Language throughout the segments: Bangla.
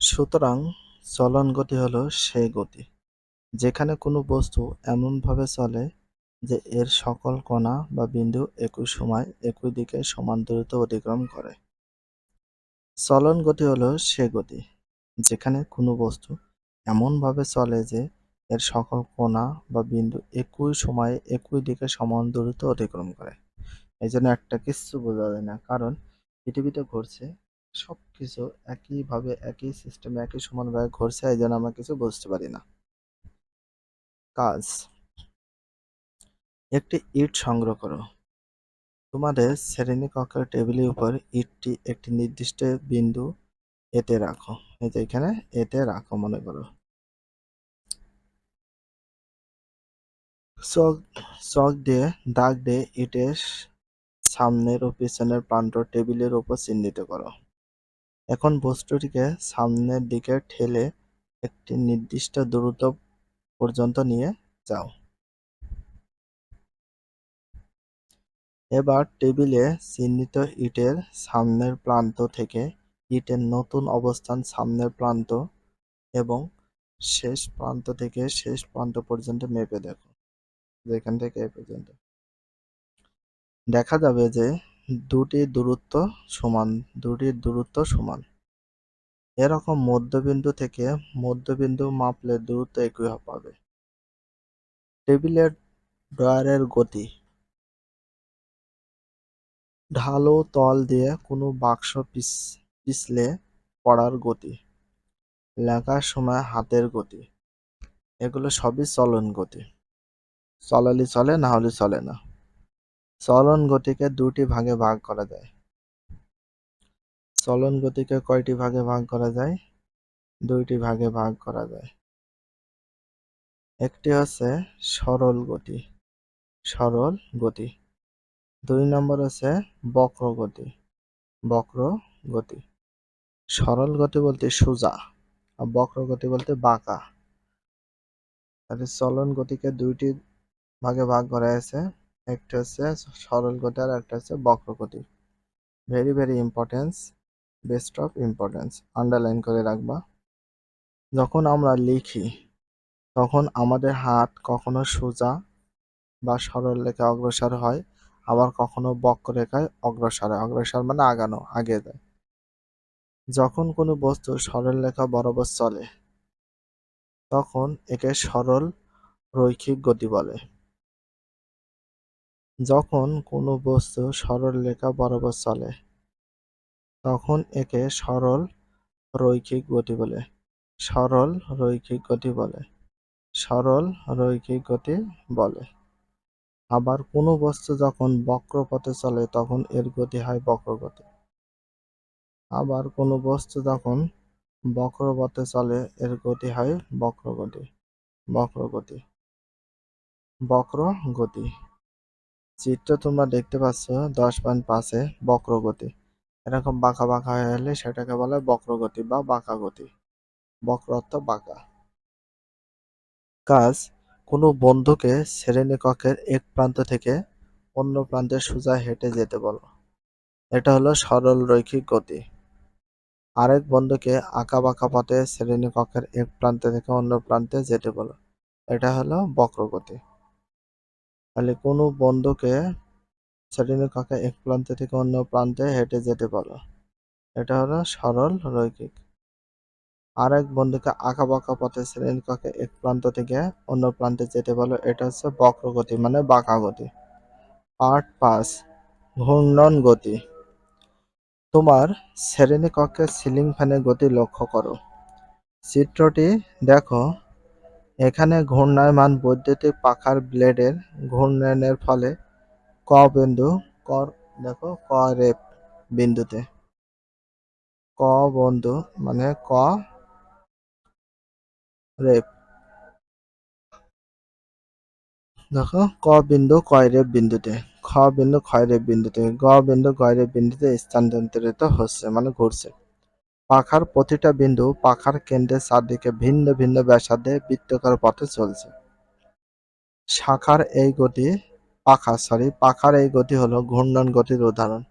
সুতরাং চলন গতি হলো সেই গতি। যেখানে কোনো বস্তু এমনভাবে চলে যে এর সকল কণা বা বিন্দু একই সময় একই দিকে সমান দূরত্ব অতিক্রম করে। চলন গতি হলো সে গতি, যেখানে কোনো বস্তু এমনভাবে চলে যে এর সকল কণা বা বিন্দু একই সময়ে একই দিকে সমান দূরত্ব অতিক্রম করে। এই জন্য একটা কিচ্ছু বোঝা যায় না, কারণ পৃথিবীতে ঘুরছে সব কিছু একইভাবে, একই সিস্টেমে একই সমানভাবে ঘুরছে এই জন্য আমরা কিছু বুঝতে পারি না। কাজ। একটি ইট সংগ্রহ করো। তোমাদের শ্রেণি শ্রেণীকক্ষের টেবিলের উপর ইটটি একটি নির্দিষ্ট বিন্দু এতে রাখো। এই যে এখানে এতে রাখো মনে করো। চক চক দিয়ে দাগ দিয়ে ইটের সামনের ও পিছনের প্রান্ত টেবিলের উপর চিহ্নিত করো। এখন বস্তুটিকে সামনের দিকে ঠেলে একটি নির্দিষ্ট দূরত্ব পর্যন্ত নিয়ে যাও। এবার টেবিলে চিহ্নিত ইটের সামনের প্রান্ত থেকে ইটের নতুন অবস্থান সামনের প্রান্ত এবং শেষ প্রান্ত থেকে শেষ প্রান্ত পর্যন্ত মেপে দেখো। যেখান থেকে এ পর্যন্ত। দেখা যাবে যে দুটি দূরত্ব সমান দুটির দূরত্ব সমান। এরকম মধ্যবিন্দু থেকে মধ্যবিন্দু মাপলে দূরত্ব একই পাবে টেবিলের ড্রয়ারের গতি। ঢালো তল দিয়ে কোনো বাক্স পিছ পিছলে পড়ার গতি। লেখার সময় হাতের গতি। এগুলো সবই চলন গতি। চলালে চলে, না হলে চলে না। চলন গতিকে দুটি ভাগে ভাগ করা যায়। চলন গতিকে কয়টি ভাগে ভাগ করা যায়? দুইটি ভাগে ভাগ করা যায়। একটি হচ্ছে সরল গতি। সরল গতি। দুই নম্বর হচ্ছে বক্র গতি। বক্র গতি। সরল গতি বলতে সোজা আর বক্র গতি বলতে বাঁকা। তাহলে চলন গতিকে দুইটি ভাগে ভাগ করা হয়েছে একটা হচ্ছে সরল গতি আর একটা হচ্ছে বক্র গতি very very importance best of importance underline করে রাখবা। যখন আমরা লিখি, তখন আমাদের হাত কখনো সোজা বা সরল রেখা অগ্রসর হয়, আবার কখনো বক্ররেখায় অগ্রসর হয়। অগ্রসর মানে আগানো, আগে যায়। যখন কোনো বস্তু সরল রেখা বরাবর চলে, তখন একে সরল রৈখিক গতি বলে। যখন কোনো বস্তু সরল রেখা বরাবর চলে, তখন একে সরল রৈখিক গতি বলে, সরল রৈখিক গতি বলে, সরল রৈখিক গতি বলে। আবার কোনো বস্তু যখন বক্র পথে চলে, তখন এর গতি হয় বক্রগতি। আবার কোনো বস্তু যখন বক্র পথে চলে, এর গতি হয় বক্রগতি বক্রগতি বক্র গতি চিত্র তোমরা দেখতে পাচ্ছ দশ পয়েন্ট পাঁচে বক্রগতি। এরকম বাঁকা বাঁকা হয়ে গেলে সেটাকে বলে বক্রগতি বা বাঁকা গতি। বক্র অর্থ বাঁকা। কাজ, কোনো বন্ধুকে শ্রেণীকক্ষের এক প্রান্ত থেকে অন্য প্রান্তে সোজা হেঁটে যেতে বলো। এটা হলো সরল রৈখিক গতি। আরেক বন্ধুকে আঁকা বাঁকা পথে শ্রেণীকক্ষের এক প্রান্ত থেকে অন্য প্রান্তে যেতে বলো। এটা হলো বক্রগতি। তাহলে কোনো বন্ধুকে শ্রেণীকক্ষের এক প্রান্ত থেকে অন্য প্রান্তে হেঁটে যেতে বলো। এটা হলো সরল রৈখিক। আর এক বন্ধুকে আঁকা বাঁকা পথে শ্রেণীকক্ষে এক প্রান্ত থেকে অন্য প্রান্তে যেতে বলো, এটা হচ্ছে বক্রগতি মানে বাঁকা গতি। পার্ট পাঁচ, ঘূর্ণন গতি। তোমার শ্রেণীকক্ষের সিলিং ফ্যানের গতি লক্ষ্য করো। চিত্রটি দেখো এখানে ঘূর্ণায়মান বৈদ্যুতিক পাখার ব্লেডের ঘূর্ণনের ফলে ক বিন্দু কর দেখো, ক রেপ বিন্দুতে। ক বন্ধু মানে ক রেপ। দেখো, ক বিন্দু কয় বিন্দুতে, খ বিন্দু ক্ষয় বিন্দুতে, গ বিন্দু গয় বিন্দুতে স্থানান্তরিত হচ্ছে মানে ঘুরছে। পাখার প্রতিটা বিন্দু পাখার কেন্দ্রের চারদিকে ভিন্ন ভিন্ন ব্যাসার্ধে বৃত্তকার পথে চলছে। শাখার এই গতি পাখা সরি পাখার এই গতি হলো ঘূর্ণন গতির উদাহরণ।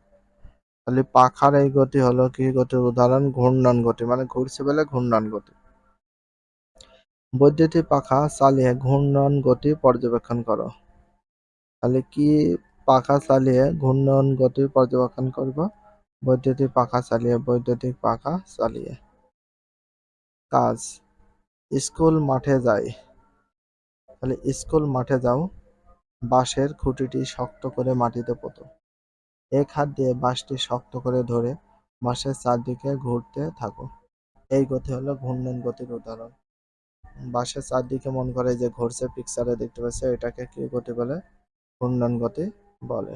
তাহলে পাখার এই গতি হলো কি গতির উদাহরণ? ঘূর্ণন গতি মানে ঘুরছে বলে ঘূর্ণন গতি। বৈদ্যুতিক পাখা চালিয়ে ঘূর্ণন গতি পর্যবেক্ষণ করো। তাহলে কি পাখা চালিয়ে ঘূর্ণন গতি পর্যবেক্ষণ করব? বৈদ্যুতিক পাখা চালিয়ে, বৈদ্যুতিক পাখা চালিয়ে। কাজ, স্কুল মাঠে যাই। তাহলে স্কুল মাঠে যাও, বাঁশের খুঁটিটি শক্ত করে মাটিতে পোতো। এক হাত দিয়ে বাঁশটি শক্ত করে ধরে বাঁশের চারদিকে ঘুরতে থাকো। এই গতি হলো ঘূর্ণন গতির উদাহরণ। বাঁশের চারদিকে মন করে যে ঘুরছে পিকচারে দেখতে পাচ্ছে, এটাকে কি গতি বলে? ঘূর্ণন গতি বলে।